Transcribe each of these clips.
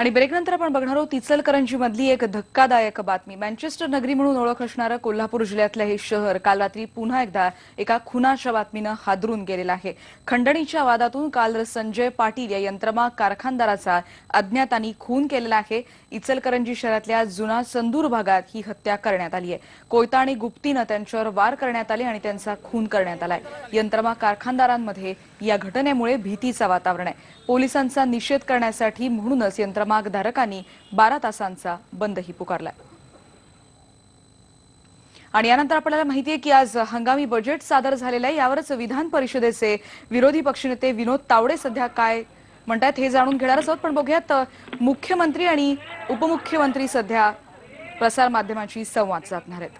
आणि ब्रेकनंतर आपण बघणार आहोत इचलकरंजी मधली एक धक्कादायक बातमी. मँचेस्टर नगरी म्हणून ओळख असणारं कोल्हापूर जिल्ह्यातलं हे शहर काल रात्री पुन्हा एकदा एका खुनाच्या बातमीनं हादरून गेलेलं आहे. खंडणीच्या वादातून काल संजय पाटील या यंत्रमाग कारखानदाराचा अज्ञातांनी खून केलेला आहे. इचलकरंजी शहरातल्या जुना संदूर भागात ही हत्या करण्यात आली आहे. कोयता आणि गुप्तीनं त्यांच्यावर वार करण्यात आले आणि त्यांचा खून करण्यात आलाय. यंत्रमाग कारखानदारांमध्ये या घटनेमुळे भीतीचं वातावरण आहे. पोलिसांचा निषेध करण्यासाठी म्हणूनच यंत्रमाग धारकांनी बारा तासांचा बंदही पुकारलाय. आणि यानंतर आपल्याला माहिती आहे की आज हंगामी बजेट सादर झालेलं आहे. यावरच विधान परिषदेचे विरोधी पक्षनेते विनोद तावडे सध्या काय म्हणतात हे जाणून घेणारच आहोत पण बघूयात मुख्यमंत्री आणि उपमुख्यमंत्री सध्या प्रसारमाध्यमांशी संवाद साधणार आहेत.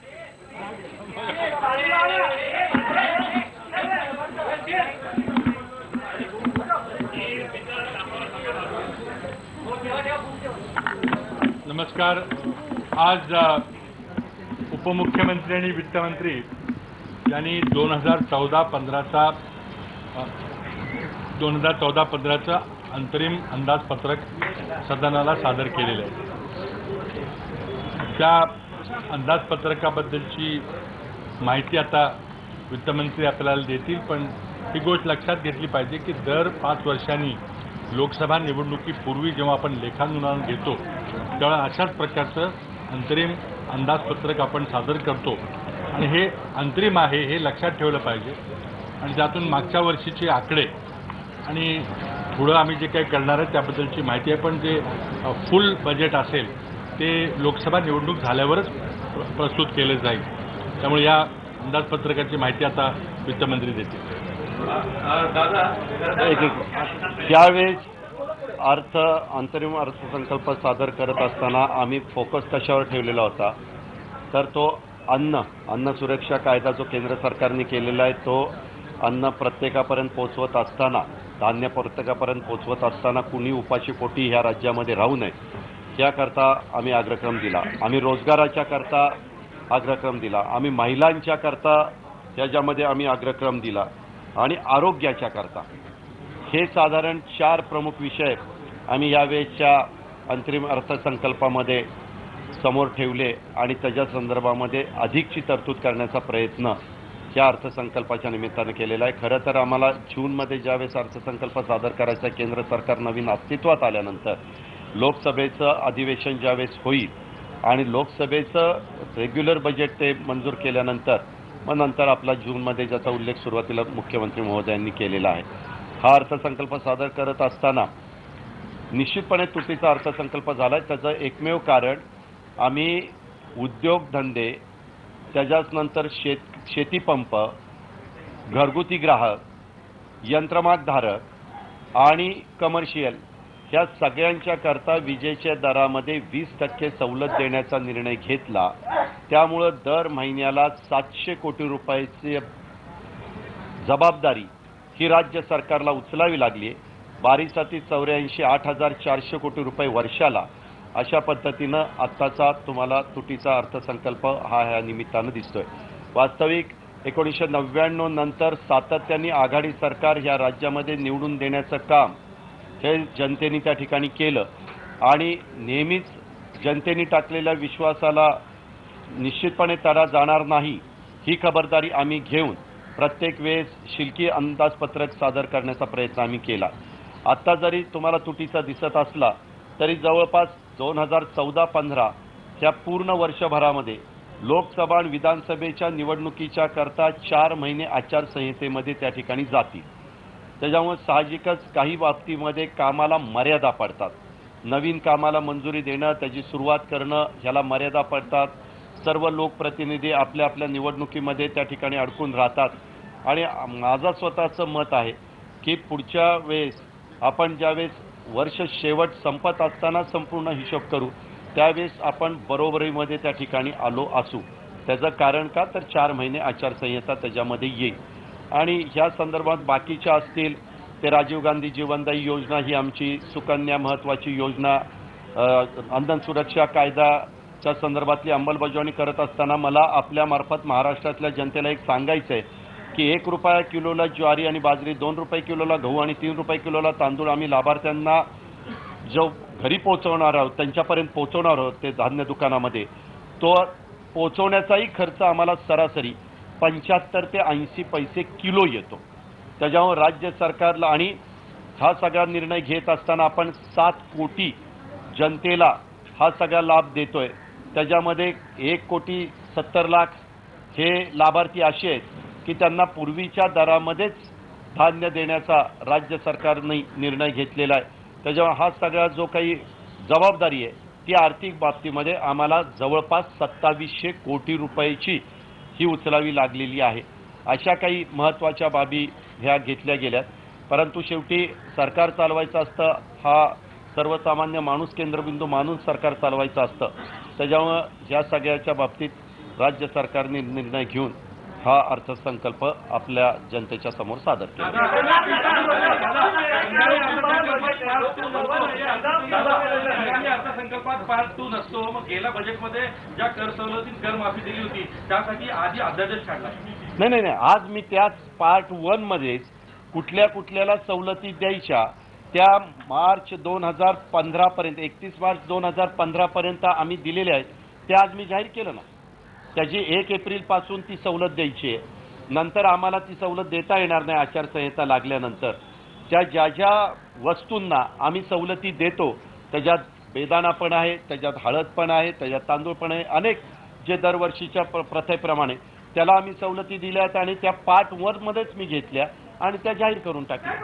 नमस्कार. आज उपमुख्यमंत्री आणि वित्तमंत्री यांनी दोन हजार चौदा पंधराचा दोन हजार चौदा पंधराचा अंतरिम अंदाजपत्रक सदनाला सादर केलेलं आहे. त्या अंदाजपत्रकाबद्दलची माहिती आता वित्तमंत्री आपल्याला देतील पण ही गोष्ट लक्षात घेतली पाहिजे की दर पाच वर्षांनी लोकसभा निवडणुकीपूर्वी जेव्हा आपण लेखानुदान घेतो तेव्हा अशाच प्रकारचं अंतरिम अंदाजपत्रक आपण सादर करतो. आणि हे अंतरिम आहे हे लक्षात ठेवलं पाहिजे. आणि त्यातून मागच्या वर्षीचे आकडे आणि पुढं आम्ही जे काही करणार आहे त्याबद्दलची माहिती आहे पण जे फुल बजेट असेल ते लोकसभा निवडणूक झाल्यावरच प्र- प्रस्तुत केलं जाईल. त्यामुळे या अंदाजपत्रकाची माहिती आता वित्तमंत्री देतील. ज्यावेळेस अर्थ अंतरिम अर्थसंकल्प सादर करत असताना आम्ही फोकस कशावर ठेवलेला होता तर तो अन्न अन्न सुरक्षा कायदा जो केंद्र सरकारने केलेला आहे तो अन्न प्रत्येकापर्यंत पोचवत असताना धान्य प्रत्येकापर्यंत पोचवत असताना कुणी उपाशी पोटी ह्या राज्यामध्ये राहू नये. याकरता आम्ही अग्रक्रम दिला. आम्ही रोजगाराच्या करता अग्रक्रम दिला. आम्ही महिलांच्या करता त्याच्यामध्ये आम्ही अग्रक्रम दिला. आणि आरोग्याच्या करता. हे साधारण चार प्रमुख विषय आम्ही यावेळेच्या अंतरिम अर्थसंकल्पामध्ये समोर ठेवले आणि त्याच्या संदर्भामध्ये अधिकची तरतूद करण्याचा प्रयत्न या अर्थसंकल्पाच्या निमित्तानं केलेला आहे. खरं तर आम्हाला जूनमध्ये ज्यावेळेस अर्थसंकल्प सादर करायचा आहे, केंद्र सरकार नवीन अस्तित्वात आल्यानंतर लोकसभेचं अधिवेशन ज्यावेळेस होईल आणि लोकसभेचं रेग्युलर बजेट ते मंजूर केल्यानंतर मग नंतर आपला जूनमध्ये ज्याचा उल्लेख सुरुवातीला मुख्यमंत्री महोदयांनी केलेला आहे. हा अर्थसंकल्प सादर करत असताना निश्चितपणे तुटीचा अर्थसंकल्प झाला आहे त्याचं एकमेव कारण आम्ही उद्योगधंदे त्याच्याच नंतर शेत शेतीपंप घरगुती ग्राहक यंत्रमागधारक आणि कमर्शियल ह्या सगळ्यांच्या करता विजेच्या दरामध्ये वीस टक्के सवलत देण्याचा निर्णय घेतला. त्यामुळं दर महिन्याला सातशे कोटी रुपयाची जबाबदारी ही राज्य सरकारला उचलावी लागली बारीसाठी चौऱ्याऐंशी आठ हजार चारशे कोटी रुपये वर्षाला अशा पद्धतीनं आत्ताचा तुम्हाला तुटीचा अर्थसंकल्प हा ह्या निमित्तानं दिसतोय. वास्तविक एकोणीसशे नव्याण्णव नंतर सातत्याने आघाडी सरकार ह्या राज्यामध्ये निवडून देण्याचं काम हे जनतेने त्या ठिकाणी केलं आणि नेहमीच जनतेने टाकलेल्या विश्वासाला निश्चितपणे तडा जाणार नाही ही खबरदारी आम्ही घेऊन प्रत्येक वेळेस शिल्की अंदाजपत्रक सादर करण्याचा प्रयत्न आम्ही केला. आत्ता जरी तुम्हाला तुटीचा दिसत असला तरी जवळपास दोन हजार चौदा पंधरा ह्या पूर्ण वर्षभरामध्ये लोकसभा आणि विधानसभेच्या निवडणुकीच्या करता चार महिने आचारसंहितेमध्ये त्या ठिकाणी जातील. त्याच्यामुळे साहजिकच काही बाबतीमध्ये कामाला मर्यादा पडतात. नवीन कामाला मंजुरी देणं त्याची सुरुवात करणं ह्याला मर्यादा पडतात. सर्व लोकप्रतिनिधी आपल्या आपल्या निवडणुकीमध्ये त्या ठिकाणी अडकून राहतात. आणि माझं स्वतःचं मत आहे की पुढच्या वेळेस आपण ज्यावेळेस वर्ष शेवट संपत असताना संपूर्ण हिशोब करू. त्यावेळेस आपण बरोबरीमध्ये त्या ठिकाणी आलो असू. त्याचं कारण का? तर चार महिने आचारसंहिता त्याच्यामध्ये येईल. आणि ह्या संदर्भात बाकीच्या असतील ते राजीव गांधी जीवनदायी योजना ही आमची सुकन्या महत्त्वाची योजना अंधन सुरक्षा कायदाच्या संदर्भातली अंमलबजावणी करत असताना मला आपल्यामार्फत महाराष्ट्रातल्या जनतेला एक सांगायचं आहे की एक रुपया किलोला ज्वारी आणि बाजरी दोन रुपये किलोला गहू आणि तीन रुपये किलोला तांदूळ आम्ही लाभार्थ्यांना जो घरी पोहोचवणार आहोत त्यांच्यापर्यंत पोहोचवणार आहोत ते धान्य दुकानामध्ये तो पोहोचवण्याचाही खर्च आम्हाला सरासरी पंच्याहत्तर ते ऐंशी पैसे किलो येतो. त्याच्यामुळे राज्य सरकारला आणि हा सगळा निर्णय घेत असताना आपण सात कोटी जनतेला हा सगळा लाभ देतोय. त्याच्यामध्ये एक कोटी सत्तर लाख हे लाभार्थी असे आहेत. की त्यांना पूर्वीच्या दरामध्येच धान्य देण्याचा राज्य सरकारने निर्णय घेतलेला आहे. त्याच्यामुळे हा सगळा जो काही जबाबदारी आहे ती आर्थिक बाबतीमध्ये आम्हाला जवळपास सत्तावीसशे कोटी रुपयाची ही उचलावी लागलेली आहे. अशा काही महत्त्वाच्या बाबी ह्या घेतल्या गेल्यात. परंतु शेवटी सरकार चालवायचं असतं हा सर्वसामान्य माणूस केंद्रबिंदू मानून सरकार चालवायचं असतं. त्याच्यामुळं ह्या सगळ्याच्या बाबतीत राज्य सरकारने निर्णय घेऊन हा अर्थसंकल्प आपल्या जनतेच्या समोर सादर केला. सरकारने अर्थसंकल्पात पार्ट टू नसतो. मग गेल्या बजेटमध्ये ज्या कर सवलतीत कर माफी दिली होती त्यासाठी आधी अध्यादेश काढला. नाही नाही नाही. आज मी त्याच पार्ट वन मध्येच कुठल्या कुठल्याला सवलती द्यायच्या त्या मार्च दोन हजार पंधरा पर्यंत एकतीस मार्च दोन हजार पंधरा पर्यंत आम्ही दिलेल्या आहेत त्या आज मी जाहीर केलं ना त्याची एक एप्रिलपासून ती सवलत द्यायची आहे. नंतर आम्हाला ती सवलत देता येणार नाही आचारसंहिता लागल्यानंतर. त्या ज्या ज्या वस्तूंना आम्ही सवलती देतो त्याच्यात बेदाणा पण आहे त्याच्यात हळद पण आहे त्याच्यात तांदूळ पण आहे. अनेक जे दरवर्षीच्या प्र प्रथेप्रमाणे त्याला आम्ही सवलती दिल्यात आणि त्या पार्ट वनमध्येच मी घेतल्या आणि त्या जाहीर करून टाकल्या.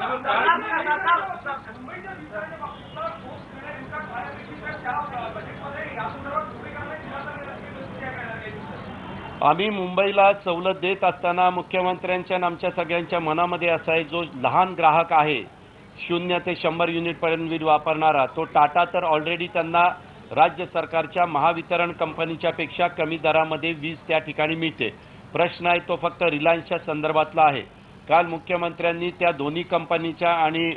आम्ही मुंबईला सवलत देत असताना मुख्यमंत्र्यांच्या आणि आमच्या सगळ्यांच्या मनामध्ये असा आहे जो लहान ग्राहक आहे शून्य ते शंभर युनिटपर्यंत वीज वापरणारा तो टाटा तर ऑलरेडी त्यांना राज्य सरकारच्या महावितरण कंपनीच्या पेक्षा कमी दरामध्ये वीज त्या ठिकाणी मिळते. प्रश्न आहे तो फक्त रिलायन्सच्या संदर्भातला आहे. काल मुख्यमंत्र्यांनी त्या दोन्ही कंपनीच्या आणि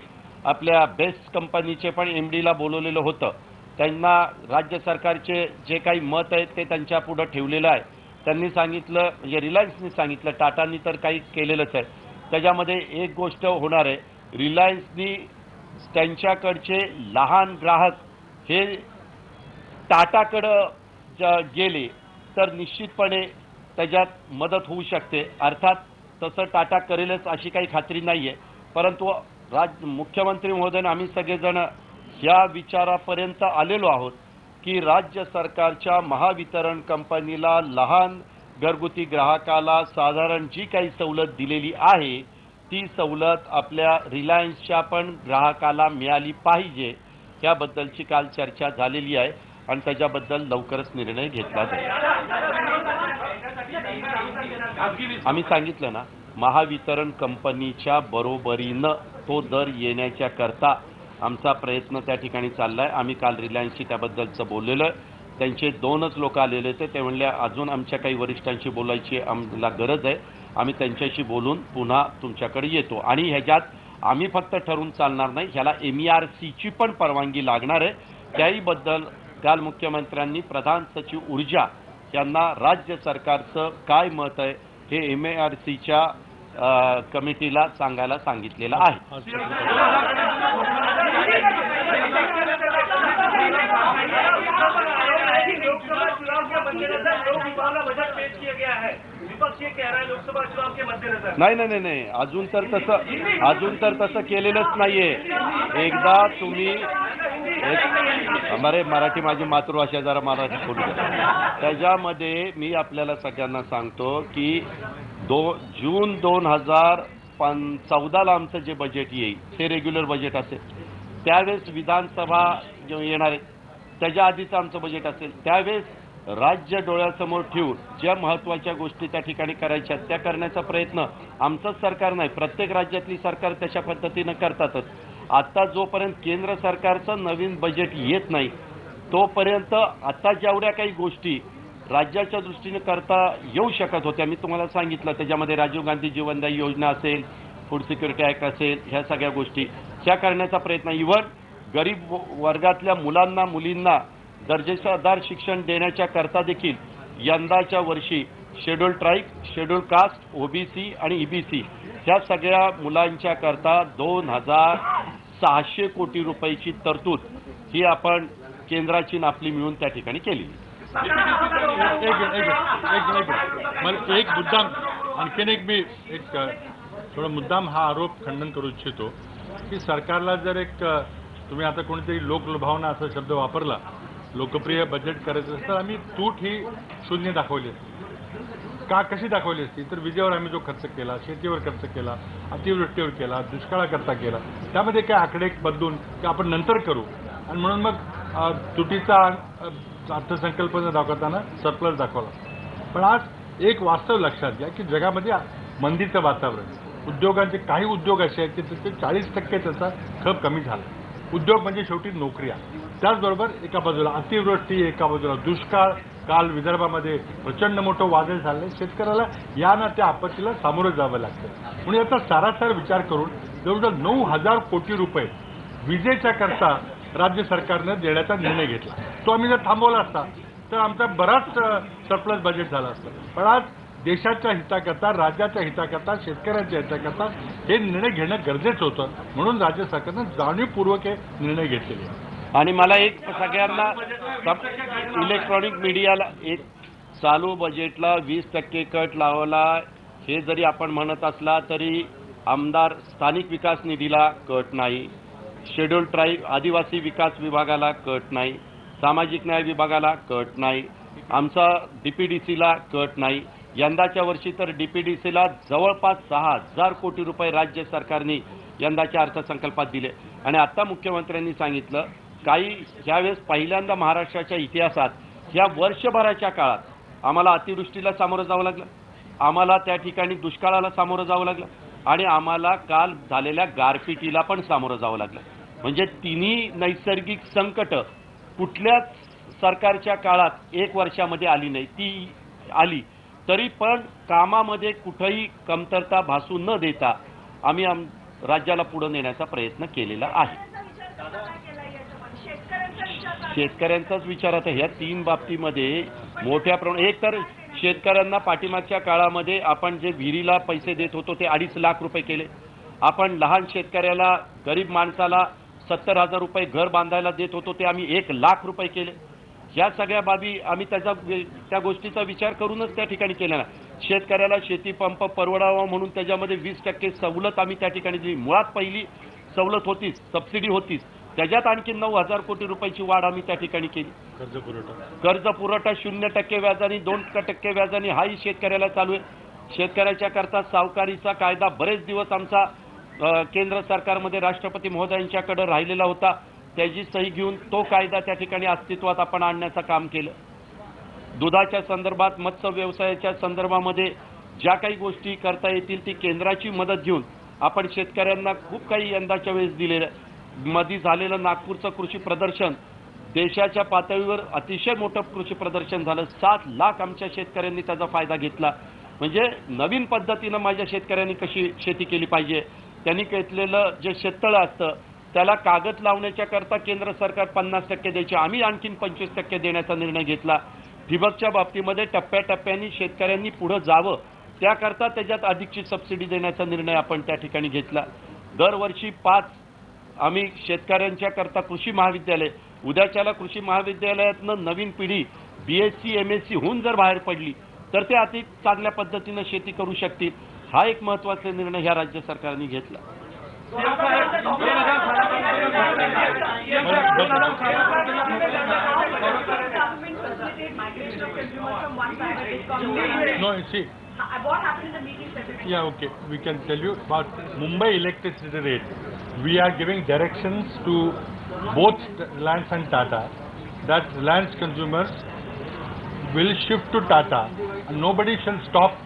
आपल्या बेस्ट कंपनीचे पण एम डीला बोलवलेलं होतं. त्यांना राज्य सरकारचे जे काही मत आहेत ते त्यांच्या पुढं ठेवलेलं आहे. त्यांनी सांगितलं म्हणजे रिलायन्सनी सांगितलं टाटांनी तर काही केलेलंच आहे. त्याच्यामध्ये एक गोष्ट होणार आहे. रिलायन्सनी त्यांच्याकडचे लहान ग्राहक हे टाटाकडं ज- गेले तर निश्चितपणे त्याच्यात मदत होऊ शकते. अर्थात तसं टाटा करेलच अशी काही खात्री नाही आहे परंतु राज मुख्यमंत्री महोदय आम्ही सगळेजण या विचारापर्यंत आलेलो आहोत. की राज्य सरकारच्या महावितरण कंपनीला लहान घरगुती ग्राहकाला साधारण जी काही सवलत दिलेली आहे ती सवलत आपल्या रिलायन्सच्या पण ग्राहकाला मिळाली पाहिजे याबद्दलची काल चर्चा झालेली आहे आणि त्याच्याबद्दल लवकरच निर्णय घेतला जाईल. आम्ही सांगितलं ना महावितरण कंपनीच्या बरोबरीनं तो दर येण्याच्या करता आमचा प्रयत्न त्या ठिकाणी चालला आहे आम्ही काल रिलायन्सशी त्याबद्दलचं बोललेलं आहे. त्यांचे दोनच लोक आलेले होते. ते म्हणले अजून आमच्या काही वरिष्ठांशी बोलायची आम्हाला गरज आहे. आम्ही त्यांच्याशी बोलून पुन्हा तुमच्याकडे येतो. आणि ह्याच्यात आम्ही फक्त ठरवून चालणार नाही ह्याला एम ई आर सीची पण परवानगी लागणार आहे. त्याहीबद्दल काल मुख्यमंत्र्यांनी प्रधान सचिव ऊर्जा यांना राज्य सरकारचं काय मत आहे हे एम ए आर सीच्या कमिटीला सांगायला सांगितलेलं आहे. नाही नाही नाही नाही. अजून तर तसं अजून तर तसं केलेलंच नाहीये. एकदा तुम्ही एक अरे मराठी माझी मातृभाषा जरा मराठी बोलू त्याच्यामध्ये मी आपल्याला सगळ्यांना सांगतो की दो जून दोन हजार पण चौदाला आमचं जे बजेट येईल ते रेग्युलर बजेट असेल. त्यावेळेस विधानसभा जे येणार आहे त्याच्या आधीचं आमचं बजेट असेल. त्यावेळेस राज्य डोळ्यासमोर ठेवून ज्या महत्त्वाच्या गोष्टी त्या ठिकाणी करायच्या त्या करण्याचा प्रयत्न आमचंच सरकार नाही प्रत्येक राज्यातली सरकार तशा पद्धतीनं करतातच. आत्ता जोपर्यंत केंद्र सरकारचं नवीन बजेट येत नाही तोपर्यंत आता जेवढ्या काही गोष्टी राज्याच्या दृष्टीने करता येऊ शकत होत्या. मी तुम्हाला सांगितलं त्याच्यामध्ये राजीव गांधी जीवनदायी योजना असेल फूड सिक्युरिटी ॲक्ट असेल ह्या सगळ्या गोष्टी. त्या करण्याचा प्रयत्न इव्हन गरीब वर्गातल्या मुलांना मुलींना दर्जेदार शिक्षण देण्याच्या करता देखील यंदाच्या वर्षी schedule tribe schedule caste OBC आणि ईबीसी ह्या सगळ्या मुलांच्या करता दोन हजार सहाशे कोटी रुपयाची तरतूद ही आपण केंद्राची नापली मिळून त्या ठिकाणी केली. एक मला एक मुद्दाम आणखीन एक मी एक थोडा मुद्दाम हा आरोप खंडन करू इच्छितो की सरकारला जर एक तुम्ही आता कोणीतरी लोकलुभावना असा शब्द वापरला लोकप्रिय बजेट करायचं असेल तर आम्ही तूट ही शून्य दाखवली असती. का कशी दाखवली असती? तर विजेवर आम्ही जो खर्च केला शेतीवर खर्च केला अतिवृष्टीवर केला दुष्काळाकरता केला त्यामध्ये काय आकडे बदलून की आपण नंतर करू. आणि म्हणून मग तुटीचा अर्थसंकल्प दाखवताना सरप्लस दाखवला. पण आज एक वास्तव लक्षात घ्या की जगामध्ये मंदीचं वातावरण उद्योगांचे काही उद्योग असे आहेत की त्याचे चाळीस टक्के त्याचा खप कमी झाला. उद्योग म्हणजे शेवटी नोकऱ्या. त्याचबरोबर एका बाजूला अतिवृष्टी एका बाजूला दुष्काळ काल विदर्भामध्ये प्रचंड मोठं वादळ झालं. शेतकऱ्याला या ना त्या आपत्तीला सामोरं जावं लागतं. म्हणून याचा सारासार विचार करून जवळजवळ नऊ हजार कोटी रुपये विजेच्या करता राज्य सरकारनं देण्याचा निर्णय घेतला. तो आम्ही जर थांबवला असता तर आमचा बराच सरप्लस बजेट झाला असतं. पण आज देशाच्या हिताकरता राज्याच्या हिताकरता शेतकऱ्यांच्या हिताकरता हे निर्णय घेणं गरजेचं होतं. म्हणून राज्य सरकारनं जाणीवपूर्वक हे निर्णय घेतलेले आणि मला एक सगळ्यांना इलेक्ट्रॉनिक मीडियाला एक चालू बजेटला वीस टक्के कट लावला. हे जरी आपण म्हणत असला तरी आमदार स्थानिक विकास निधीला कट नाही. शेड्यूल ट्राईब आदिवासी विकास विभागाला कट नाही सामाजिक न्याय विभागाला कट नाही आमचा डीपीडीसीला कट नाही. यंदाच्या वर्षी तर डीपीडीसीला जवळपास सहा हजार कोटी रुपये राज्य सरकारने यंदाच्या अर्थसंकल्पात दिले. आणि आता मुख्यमंत्र्यांनी सांगितलं काही ज्यावेळेस पहिल्यांदा महाराष्ट्राच्या इतिहासात या वर्षभराच्या काळात आम्हाला अतिवृष्टीला सामोरं जावं लागलं. आम्हाला त्या ठिकाणी दुष्काळाला सामोरं जावं लागलं. आणि आम्हाला काल झालेल्या गारपिटीला पण सामोरं जावं लागलं. म्हणजे तिन्ही नैसर्गिक संकट कुठल्याच सरकारच्या काळात एक वर्षामध्ये आली नाही ती आली तरी पण कामामध्ये कुठंही कमतरता भासू न देता आम्ही आम राज्याला पुढे नेण्याचा प्रयत्न केलेला आहे. शेतकऱ्यांचाच विचार आता ह्या तीन बाबतीमध्ये मोठ्या प्रमाणात एक तर शेतकऱ्यांना पाठीमागच्या काळामध्ये आपण जे विहिरीला पैसे देत होतो ते अडीच लाख रुपये केले. आपण लहान शेतकऱ्याला गरीब माणसाला सत्तर हजार रुपये घर बांधायला देत होतो ते आम्ही एक लाख रुपये केले. या सगळ्या बाबी आम्ही त्याचा त्या गोष्टीचा विचार करूनच त्या ठिकाणी केला शेतकऱ्याला शेती पंप परवडावा म्हणून त्याच्यामध्ये वीस टक्के सवलत आम्ही त्या ठिकाणी दिली. मुळात पहिली सवलत होतीच सबसिडी होतीच. त्याच्यात आणखी नऊ हजार कोटी रुपयाची वाढ आम्ही त्या ठिकाणी केली. कर्ज पुरवठा. कर्ज पुरवठा शून्य टक्के व्याजाने दोन टक्के व्याजाने हाही शेतकऱ्याला चालू आहे. शेतकऱ्याच्या करता सावकारीचा कायदा बरेच दिवस आमचा केंद्र सरकारमध्ये राष्ट्रपती महोदयांच्याकडे राहिलेला होता. त्याची सही घेऊन तो कायदा त्या ठिकाणी अस्तित्वात आपण आणण्याचं काम केलं. दुधाच्या संदर्भात मत्स्य व्यवसायाच्या संदर्भामध्ये ज्या काही गोष्टी करता येतील ती केंद्राची मदत घेऊन आपण शेतकऱ्यांना खूप काही यंदाच्या वेळेस दिलेलं. मधी झालेलं नागपूरचं कृषी प्रदर्शन देशाच्या पातळीवर अतिशय मोठं कृषी प्रदर्शन झालं. सात लाख आमच्या शेतकऱ्यांनी त्याचा फायदा घेतला. म्हणजे नवीन पद्धतीनं माझ्या शेतकऱ्यांनी कशी शेती केली पाहिजे? त्यांनी घेतलेलं जे शेततळं असतं त्याला कागद लावण्याच्या करता केंद्र सरकार पन्नास टक्के द्यायचे. आम्ही आणखीन पंचवीस टक्के देण्याचा निर्णय घेतला. ठिबकच्या बाबतीमध्ये टप्प्याटप्प्याने शेतकऱ्यांनी पुढं जावं त्याकरता त्याच्यात अधिकची सबसिडी देण्याचा निर्णय आपण त्या ठिकाणी घेतला. दरवर्षी पाच आम्ही शेतकऱ्यांच्या करता कृषी महाविद्यालय. उद्याच्याला कृषी महाविद्यालयातनं नवीन पिढी B S C M S C होऊन जर बाहेर पडली तर ते अधिक चांगल्या पद्धतीनं शेती करू शकतील. हा एक महत्त्वाचा निर्णय ह्या राज्य सरकारने घेतला. या okay we can tell you but Mumbai electricity rate We are giving directions to both Reliance and Tata that Reliance consumers will shift to Tata and nobody shall stop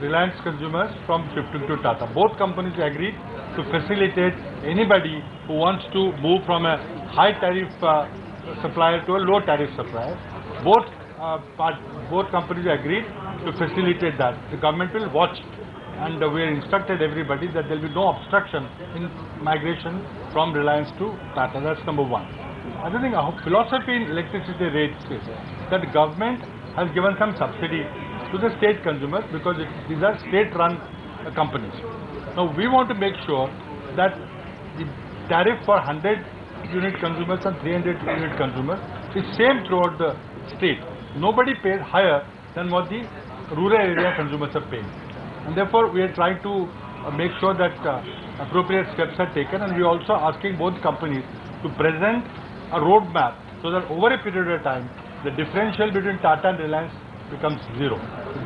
Reliance consumers from shifting to Tata. Both companies agreed to facilitate anybody who wants to move from a high tariff uh, supplier to a low tariff supplier. Both uh, part, both companies agreed to facilitate that. The government will watch and we are instructed everybody that there will be no obstruction in migration from Reliance to Tata. That's number one. Other thing, our philosophy in electricity rates is that the government has given some subsidy to the state consumers because it, these are state-run uh, companies. Now we want to make sure that the tariff for 100 unit consumers and 300 unit consumers is same throughout the state. Nobody pays higher than what the rural area consumers are paying. And therefore, we are trying to uh, make sure that uh, appropriate steps are taken and we are also asking both companies to present a roadmap so that over a period of time, the differential between Tata and Reliance becomes zero.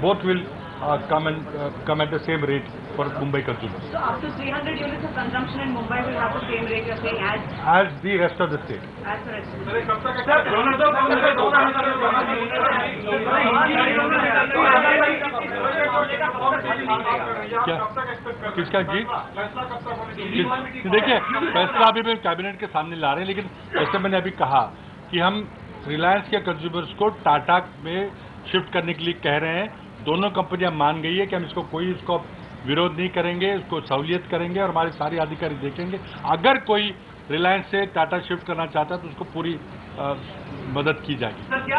Both will uh, come and uh, come at the same rate for Mumbai consumers So up to 300 units of consumption in Mumbai will have the same rate you're saying as, as the rest of the state. as the rest. दोन हज़ार दोन क्या किसका जी किस- देखिए फैसला अभी भी cabinet के सामने ला रहे हैं लेकिन जैसे मैंने अभी कहा कि हम रिलायंस के कंज्यूमर्स को टाटा में शिफ्ट करने के लिए कह रहे हैं दोनों कंपनियाँ मान गई है कि हम इसको कोई इसको विरोध नहीं करेंगे इसको सहूलियत करेंगे और हमारे सारे अधिकारी देखेंगे अगर कोई रिलायंस से टाटा शिफ्ट करना चाहता है तो उसको पूरी आ, मदद की जाएगी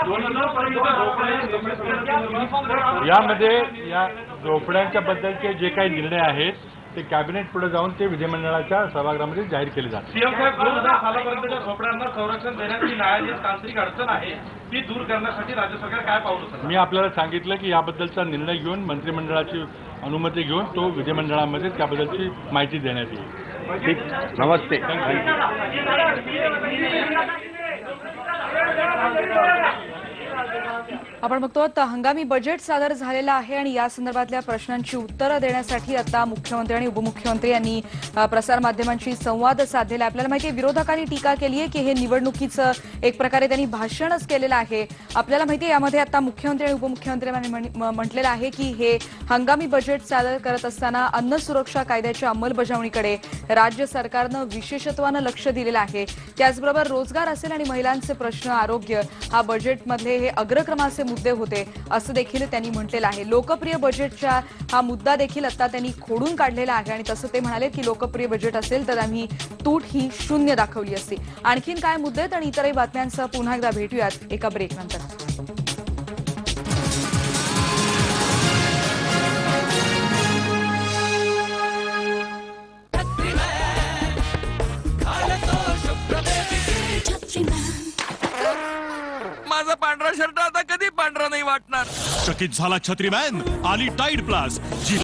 यामध्ये या झोपड्यांच्या बद्दलचे जे काही निर्णय आहेत ते कॅबिनेट पुढे जाऊन ते विधिमंडळाच्या सभागृहामध्ये जाहीर केले जातात सीएम साहेब दोन हजार सालापर्यंतच्या झोपड्यांना संरक्षण देण्याची न्यायालयीन तांत्रिक अडचण आहे ती दूर करण्यासाठी राज्य सरकार काय पाऊल उचलणार? मी आपल्याला सांगितलं की याबद्दलचा निर्णय घेऊन मंत्रिमंडळाची अनुमती घेऊन तो विधिमंडळामध्ये त्याबद्दलची माहिती देण्यात येईल. ठीक. नमस्ते. आपण बघतो आता हंगामी बजेट सादर झालेलं आहे आणि या संदर्भातल्या प्रश्नांची उत्तरं देण्यासाठी आता मुख्यमंत्री आणि उपमुख्यमंत्री यांनी प्रसारमाध्यमांशी संवाद साधलेला आहे. आपल्याला माहिती आहे विरोधकांनी टीका केली आहे की हे निवडणुकीचं एक प्रकारे त्यांनी भाषणच केलेलं आहे. आपल्याला माहिती आहे यामध्ये आता मुख्यमंत्री आणि उपमुख्यमंत्र्यांनी म्हटलेलं आहे की हे हंगामी बजेट सादर करत असताना अन्न सुरक्षा कायद्याच्या अंमलबजावणीकडे राज्य सरकारनं विशेषत्वानं लक्ष दिलेलं आहे. त्याचबरोबर रोजगार असेल आणि महिलांचे प्रश्न आरोग्य हा बजेटमधले हे अग्रक्रमाचे मुद्दे होते असं देखील त्यांनी म्हटलेलं आहे. लोकप्रिय बजेटच्या हा मुद्दा देखील आता त्यांनी खोडून काढलेला आहे आणि तसं ते म्हणाले की लोकप्रिय बजेट असेल तर आम्ही तूट ही शून्य दाखवली असती. आणखीन काय मुद्दे आहेत आणि इतरही बातम्यांसह पुन्हा एकदा भेटूयात एका ब्रेक पांढरा नाही वाटणार. चकित झाला छत्रीमॅन आली टाईड प्लास जी